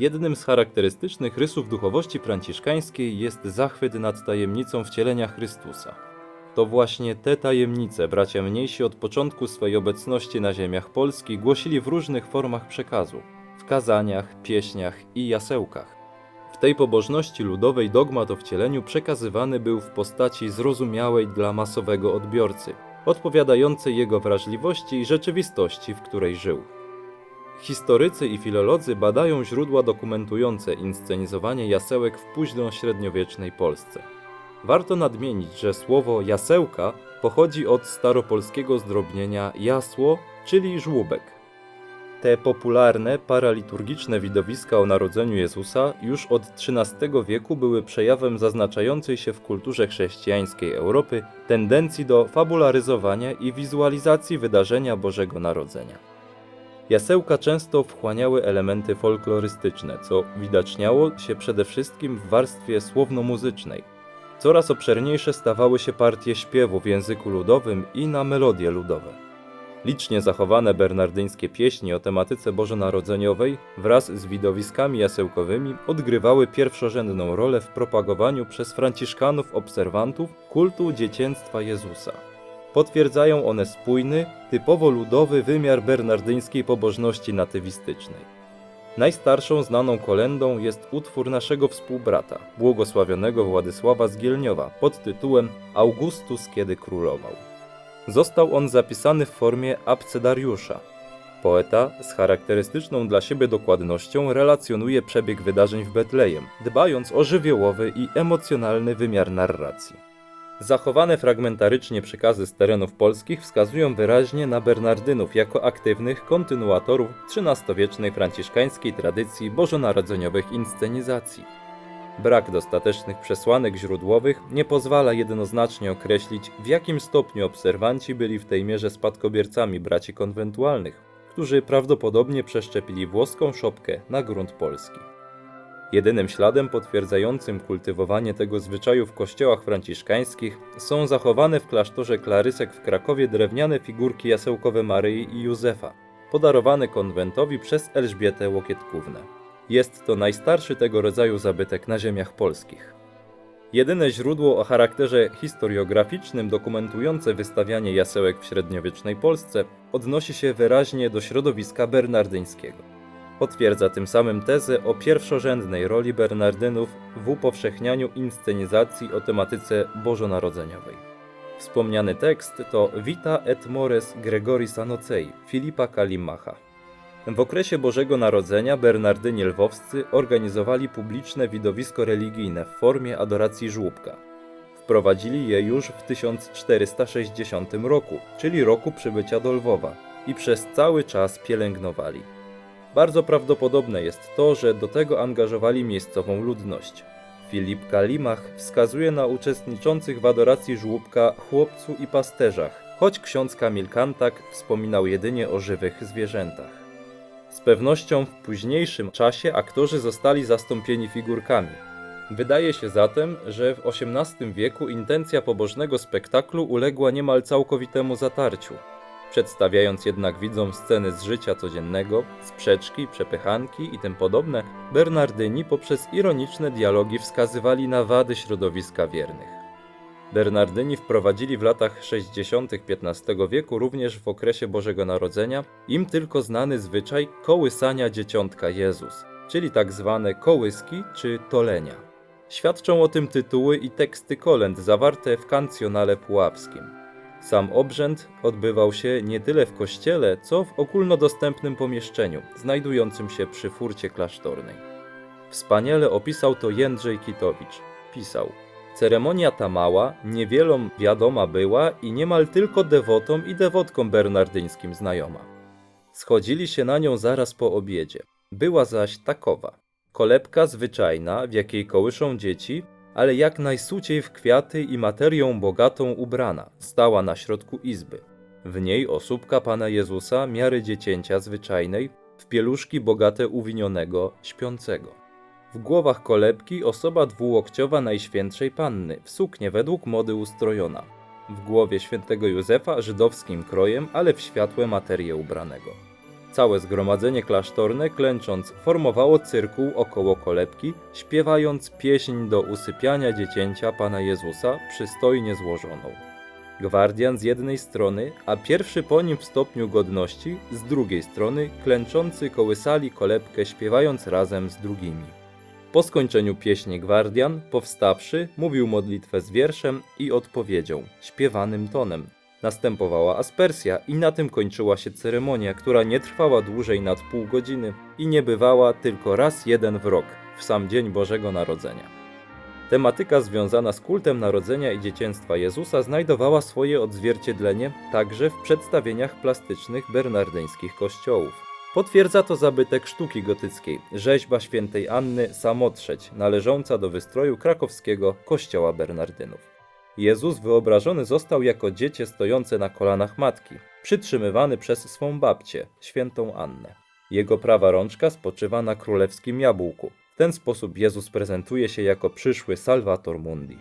Jednym z charakterystycznych rysów duchowości franciszkańskiej jest zachwyt nad tajemnicą wcielenia Chrystusa. To właśnie te tajemnice bracia mniejsi od początku swej obecności na ziemiach Polski głosili w różnych formach przekazu w kazaniach, pieśniach i jasełkach. W tej pobożności ludowej dogmat o wcieleniu przekazywany był w postaci zrozumiałej dla masowego odbiorcy, odpowiadającej jego wrażliwości i rzeczywistości, w której żył. Historycy i filolodzy badają źródła dokumentujące inscenizowanie jasełek w późno-średniowiecznej Polsce. Warto nadmienić, że słowo jasełka pochodzi od staropolskiego zdrobnienia jasło, czyli żłóbek. Te popularne, paraliturgiczne widowiska o narodzeniu Jezusa już od XIII wieku były przejawem zaznaczającej się w kulturze chrześcijańskiej Europy tendencji do fabularyzowania i wizualizacji wydarzenia Bożego Narodzenia. Jasełka często wchłaniały elementy folklorystyczne, co widaczniało się przede wszystkim w warstwie słowno-muzycznej. Coraz obszerniejsze stawały się partie śpiewu w języku ludowym i na melodie ludowe. Licznie zachowane bernardyńskie pieśni o tematyce bożonarodzeniowej wraz z widowiskami jasełkowymi odgrywały pierwszorzędną rolę w propagowaniu przez franciszkanów obserwantów kultu dziecięctwa Jezusa. Potwierdzają one spójny, typowo ludowy wymiar bernardyńskiej pobożności natywistycznej. Najstarszą znaną kolendą jest utwór naszego współbrata, błogosławionego Władysława z Gielniowa pod tytułem Augustus kiedy królował. Został on zapisany w formie abcedariusza. Poeta z charakterystyczną dla siebie dokładnością relacjonuje przebieg wydarzeń w Betlejem, dbając o żywiołowy i emocjonalny wymiar narracji. Zachowane fragmentarycznie przekazy z terenów polskich wskazują wyraźnie na Bernardynów jako aktywnych kontynuatorów XIII-wiecznej franciszkańskiej tradycji bożonarodzeniowych inscenizacji. Brak dostatecznych przesłanek źródłowych nie pozwala jednoznacznie określić, w jakim stopniu obserwanci byli w tej mierze spadkobiercami braci konwentualnych, którzy prawdopodobnie przeszczepili włoską szopkę na grunt polski. Jedynym śladem potwierdzającym kultywowanie tego zwyczaju w kościołach franciszkańskich są zachowane w klasztorze Klarysek w Krakowie drewniane figurki jasełkowe Maryi i Józefa, podarowane konwentowi przez Elżbietę Łokietkównę. Jest to najstarszy tego rodzaju zabytek na ziemiach polskich. Jedyne źródło o charakterze historiograficznym dokumentujące wystawianie jasełek w średniowiecznej Polsce odnosi się wyraźnie do środowiska bernardyńskiego. Potwierdza tym samym tezę o pierwszorzędnej roli Bernardynów w upowszechnianiu inscenizacji o tematyce bożonarodzeniowej. Wspomniany tekst to Vita et Mores Gregoris Anocei Filipa Kalimacha. W okresie Bożego Narodzenia Bernardyni Lwowscy organizowali publiczne widowisko religijne w formie adoracji żłóbka. Wprowadzili je już w 1460 roku, czyli roku przybycia do Lwowa, i przez cały czas pielęgnowali. Bardzo prawdopodobne jest to, że do tego angażowali miejscową ludność. Filip Kalimach wskazuje na uczestniczących w adoracji żłóbka chłopcu i pasterzach, choć ksiądz Kamil Kantak wspominał jedynie o żywych zwierzętach. Z pewnością w późniejszym czasie aktorzy zostali zastąpieni figurkami. Wydaje się zatem, że w XVIII wieku intencja pobożnego spektaklu uległa niemal całkowitemu zatarciu. Przedstawiając jednak widzom sceny z życia codziennego, sprzeczki, przepychanki i tym podobne, Bernardyni poprzez ironiczne dialogi wskazywali na wady środowiska wiernych. Bernardyni wprowadzili w latach 60. XV wieku również w okresie Bożego Narodzenia im tylko znany zwyczaj kołysania dzieciątka Jezus, czyli tak zwane kołyski czy tolenia. Świadczą o tym tytuły i teksty kolęd zawarte w kancjonale puławskim. Sam obrzęd odbywał się nie tyle w kościele, co w ogólnodostępnym pomieszczeniu, znajdującym się przy furcie klasztornej. Wspaniale opisał to Jędrzej Kitowicz. Pisał: Ceremonia ta mała niewielom wiadoma była i niemal tylko dewotom i dewotkom bernardyńskim znajoma. Schodzili się na nią zaraz po obiedzie. Była zaś takowa. Kolebka zwyczajna, w jakiej kołyszą dzieci, ale jak najsuciej w kwiaty i materią bogatą ubrana, stała na środku izby. W niej osóbka Pana Jezusa, miary dziecięcia zwyczajnej, w pieluszki bogate uwinionego, śpiącego. W głowach kolebki osoba dwułokciowa Najświętszej Panny, w suknię według mody ustrojona. W głowie świętego Józefa żydowskim krojem, ale w światłe materię ubranego. Całe zgromadzenie klasztorne, klęcząc, formowało cyrkuł około kolebki, śpiewając pieśń do usypiania dziecięcia Pana Jezusa, przystojnie złożoną. Gwardian z jednej strony, a pierwszy po nim w stopniu godności z drugiej strony, klęczący kołysali kolebkę, śpiewając razem z drugimi. Po skończeniu pieśni gwardian, powstawszy, mówił modlitwę z wierszem i odpowiedzią, śpiewanym tonem. Następowała aspersja i na tym kończyła się ceremonia, która nie trwała dłużej nad pół godziny i nie bywała tylko raz jeden w rok, w sam dzień Bożego Narodzenia. Tematyka związana z kultem narodzenia i dzieciństwa Jezusa znajdowała swoje odzwierciedlenie także w przedstawieniach plastycznych bernardyńskich kościołów. Potwierdza to zabytek sztuki gotyckiej, rzeźba świętej Anny Samotrzeć, należąca do wystroju krakowskiego kościoła Bernardynów. Jezus wyobrażony został jako dziecię stojące na kolanach matki, przytrzymywany przez swą babcię, świętą Annę. Jego prawa rączka spoczywa na królewskim jabłku. W ten sposób Jezus prezentuje się jako przyszły Salvator Mundi.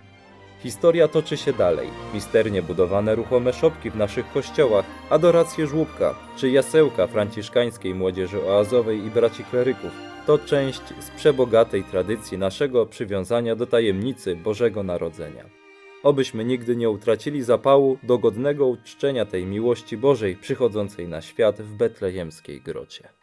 Historia toczy się dalej. Misternie budowane ruchome szopki w naszych kościołach, adoracje żłóbka czy jasełka franciszkańskiej młodzieży oazowej i braci kleryków to część z przebogatej tradycji naszego przywiązania do tajemnicy Bożego Narodzenia. Obyśmy nigdy nie utracili zapału do godnego uczczenia tej miłości Bożej przychodzącej na świat w betlejemskiej grocie.